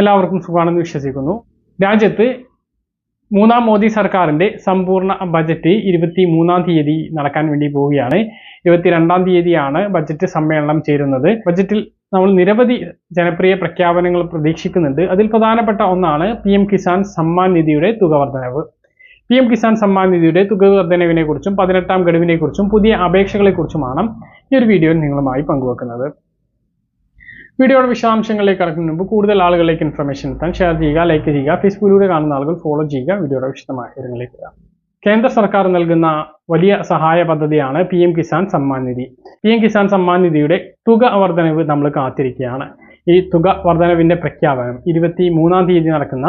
എല്ലാവർക്കും സുഖമാണെന്ന് വിശ്വസിക്കുന്നു. രാജ്യത്ത് മൂന്നാം മോദി സർക്കാരിന്റെ സമ്പൂർണ ബജറ്റ് ഇരുപത്തി മൂന്നാം തീയതി നടക്കാൻ വേണ്ടി പോവുകയാണ്. ഇരുപത്തിരണ്ടാം തീയതിയാണ് ബജറ്റ് സമ്മേളനം ചേരുന്നത്. ബജറ്റിൽ നമ്മൾ നിരവധി ജനപ്രിയ പ്രഖ്യാപനങ്ങൾ പ്രതീക്ഷിക്കുന്നുണ്ട്. അതിൽ പ്രധാനപ്പെട്ട ഒന്നാണ് പി എം കിസാൻ സമ്മാൻ നിധിയുടെ തുക വർധനവ്. പി എം കിസാൻ സമ്മാൻ നിധിയുടെ തുക വർധനവിനെ പതിനെട്ടാം ഗഡുവിനെ കുറിച്ചും പുതിയ അപേക്ഷകളെക്കുറിച്ചുമാണ് ഈ ഒരു വീഡിയോയിൽ നിങ്ങളുമായി പങ്കുവെക്കുന്നത്. വീഡിയോയുടെ വിശദാംശങ്ങളിലേക്ക് കടക്കുന്നതിന് മുമ്പ് കൂടുതൽ ആളുകളിലേക്ക് ഇൻഫർമേഷൻ എത്താൻ ഷെയർ ചെയ്യുക ലൈക്ക് ചെയ്യുക ഫേസ്ബുക്കിലൂടെ കാണുന്ന ആളുകൾ ഫോളോ ചെയ്യുക വീഡിയോയുടെ വിശദമായ വിവരങ്ങളിലേക്ക് വരാം. കേന്ദ്ര സർക്കാർ നൽകുന്ന വലിയ സഹായ പദ്ധതിയാണ് P M Kisan Samman Nidhi. P M Kisan Samman നിധിയുടെ തുക വർധനവ് നമ്മൾ കാത്തിരിക്കുകയാണ്. ഈ തുക വർധനവിന്റെ പ്രഖ്യാപനം ഇരുപത്തി മൂന്നാം തീയതി നടക്കുന്ന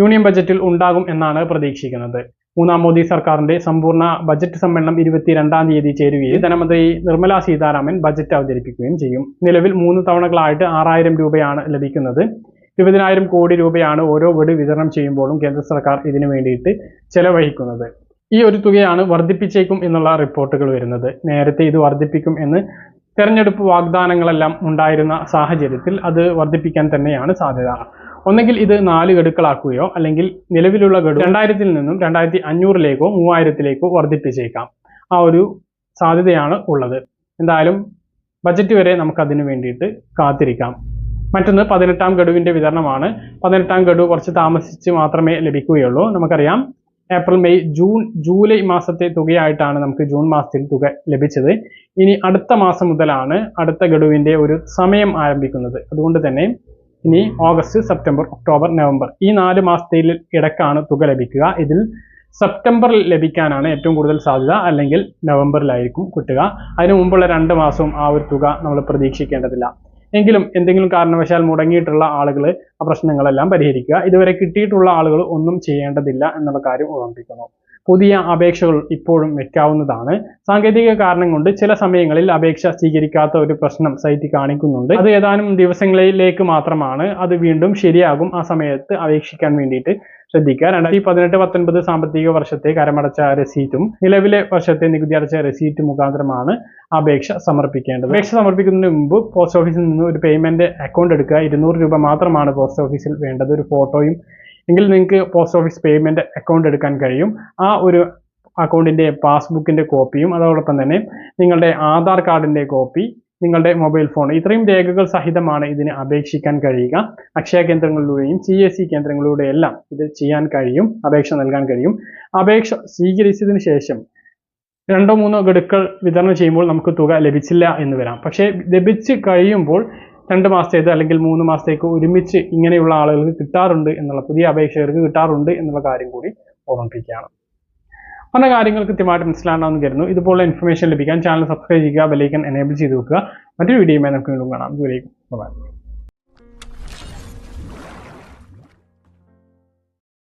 യൂണിയൻ ബജറ്റിൽ ഉണ്ടാകും എന്നാണ് പ്രതീക്ഷിക്കുന്നത്. മൂന്നാം മോദി സർക്കാരിന്റെ സമ്പൂർണ ബജറ്റ് സമ്മേളനം ഇരുപത്തിരണ്ടാം തീയതി ചേരുകയും ധനമന്ത്രി നിർമ്മലാ സീതാരാമൻ ബജറ്റ് അവതരിപ്പിക്കുകയും ചെയ്യും. നിലവിൽ മൂന്ന് തവണകളായിട്ട് ആറായിരം രൂപയാണ് ലഭിക്കുന്നത്. ഇരുപതിനായിരം കോടി രൂപയാണ് ഓരോ വീട് വിതരണം ചെയ്യുമ്പോഴും കേന്ദ്ര സർക്കാർ ഇതിനു വേണ്ടിയിട്ട് ചെലവഴിക്കുന്നത്. ഈ ഒരു തുകയാണ് വർദ്ധിപ്പിച്ചേക്കും എന്നുള്ള റിപ്പോർട്ടുകൾ വരുന്നത്. നേരത്തെ ഇത് വർദ്ധിപ്പിക്കും എന്ന് തെരഞ്ഞെടുപ്പ് വാഗ്ദാനങ്ങളെല്ലാം ഉണ്ടായിരുന്ന സാഹചര്യത്തിൽ അത് വർദ്ധിപ്പിക്കാൻ തന്നെയാണ് സാധ്യത. ഒന്നെങ്കിൽ ഇത് നാല് ഗഡുക്കളാക്കുകയോ അല്ലെങ്കിൽ നിലവിലുള്ള ഗഡു രണ്ടായിരത്തിൽ നിന്നും രണ്ടായിരത്തി അഞ്ഞൂറിലേക്കോ മൂവായിരത്തിലേക്കോ വർദ്ധിപ്പിച്ചേക്കാം. ആ ഒരു സാധ്യതയാണ് ഉള്ളത്. എന്തായാലും ബജറ്റ് വരെ നമുക്ക് അതിനു വേണ്ടിയിട്ട് കാത്തിരിക്കാം. മറ്റൊന്ന് പതിനെട്ടാം ഗഡുവിന്റെ വിതരണമാണ്. പതിനെട്ടാം ഗഡു കുറച്ച് താമസിച്ച് മാത്രമേ ലഭിക്കുകയുള്ളൂ. നമുക്കറിയാം ഏപ്രിൽ മെയ് ജൂൺ ജൂലൈ മാസത്തെ തുകയായിട്ടാണ് നമുക്ക് ജൂൺ മാസത്തിൽ തുക ലഭിച്ചത്. ഇനി അടുത്ത മാസം മുതലാണ് അടുത്ത ഗഡുവിന്റെ ഒരു സമയം ആരംഭിക്കുന്നത്. അതുകൊണ്ട് തന്നെ ഇനി ഓഗസ്റ്റ് സെപ്റ്റംബർ ഒക്ടോബർ നവംബർ ഈ നാല് മാസത്തിൽ ഇടക്കാണ് തുക ലഭിക്കുക. ഇതിൽ സെപ്റ്റംബറിൽ ലഭിക്കാനാണ് ഏറ്റവും കൂടുതൽ സാധ്യത. അല്ലെങ്കിൽ നവംബറിലായിരിക്കും കിട്ടുക. അതിനു മുമ്പുള്ള രണ്ട് മാസവും ആ ഒരു തുക നമ്മൾ പ്രതീക്ഷിക്കേണ്ടതില്ല. എങ്കിലും എന്തെങ്കിലും കാരണവശാൽ മുടങ്ങിയിട്ടുള്ള ആളുകൾ ആ പ്രശ്നങ്ങളെല്ലാം പരിഹരിക്കുക. ഇതുവരെ കിട്ടിയിട്ടുള്ള ആളുകൾ ഒന്നും ചെയ്യേണ്ടതില്ല എന്നുള്ള കാര്യം ഓർമ്മിപ്പിക്കുന്നു. പുതിയ അപേക്ഷകൾ ഇപ്പോഴും വെക്കാവുന്നതാണ്. സാങ്കേതിക കാരണം കൊണ്ട് ചില സമയങ്ങളിൽ അപേക്ഷ സ്വീകരിക്കാത്ത ഒരു പ്രശ്നം സൈറ്റ് കാണിക്കുന്നുണ്ട്. അത് ഏതാനും ദിവസങ്ങളിലേക്ക് മാത്രമാണ് അത് വീണ്ടും ശരിയാകും. ആ സമയത്ത് അപേക്ഷിക്കാൻ വേണ്ടിയിട്ട് ശ്രദ്ധിക്കുക. രണ്ടായിരത്തി പതിനെട്ട് പത്തൊൻപത് സാമ്പത്തിക വർഷത്തെ കരമടച്ച രസീറ്റും നിലവിലെ വർഷത്തെ നികുതി അടച്ച രസീറ്റ് മുഖാന്തരമാണ് അപേക്ഷ സമർപ്പിക്കേണ്ടത്. അപേക്ഷ സമർപ്പിക്കുന്നതിന് മുമ്പ് പോസ്റ്റ് ഓഫീസിൽ നിന്ന് ഒരു പേയ്മെന്റ് അക്കൗണ്ട് എടുക്കുക. ഇരുന്നൂറ് രൂപ മാത്രമാണ് പോസ്റ്റ് ഓഫീസിൽ വേണ്ടത്. ഒരു ഫോട്ടോയും എങ്കിൽ നിങ്ങൾക്ക് പോസ്റ്റ് ഓഫീസ് പേയ്മെന്റ് അക്കൗണ്ട് എടുക്കാൻ കഴിയും. ആ ഒരു അക്കൗണ്ടിന്റെ പാസ്ബുക്കിന്റെ കോപ്പിയും അതോടൊപ്പം തന്നെ നിങ്ങളുടെ ആധാർ കാർഡിന്റെ കോപ്പി നിങ്ങളുടെ മൊബൈൽ ഫോൺ ഇത്രയും രേഖകൾ സഹിതമാണ് ഇതിന് അപേക്ഷിക്കാൻ കഴിയുക. അക്ഷയ കേന്ദ്രങ്ങളിലൂടെയും സി എസ് സി കേന്ദ്രങ്ങളിലൂടെയെല്ലാം ഇത് ചെയ്യാൻ കഴിയും അപേക്ഷ നൽകാൻ കഴിയും. അപേക്ഷ സ്വീകരിച്ചതിന് ശേഷം രണ്ടോ മൂന്നോ ഗഡുക്കൾ വിതരണം ചെയ്യുമ്പോൾ നമുക്ക് തുക ലഭിച്ചില്ല എന്ന് വരാം. പക്ഷേ ലഭിച്ച് കഴിയുമ്പോൾ രണ്ട് മാസത്തേത് അല്ലെങ്കിൽ മൂന്ന് മാസത്തേക്ക് ഒരുമിച്ച് ഇങ്ങനെയുള്ള ആളുകൾക്ക് കിട്ടാറുണ്ട് എന്നുള്ള പുതിയ അപേക്ഷകർക്ക് കിട്ടാറുണ്ട് എന്നുള്ള കാര്യം കൂടി ഓർമ്മിപ്പിക്കുകയാണ്. പറഞ്ഞ കാര്യങ്ങൾ കൃത്യമായിട്ട് മനസ്സിലാണെന്ന് കരുതുന്നു. ഇതുപോലുള്ള ഇൻഫർമേഷൻ ലഭിക്കാൻ ചാനൽ സബ്സ്ക്രൈബ് ചെയ്യുക ബെലൈക്കൻ എനേബിൾ ചെയ്ത് വെക്കുക. മറ്റൊരു വീഡിയോയുമായി നമുക്ക് വീണ്ടും കാണാം. ഇതുവരേക്കും. ബൈ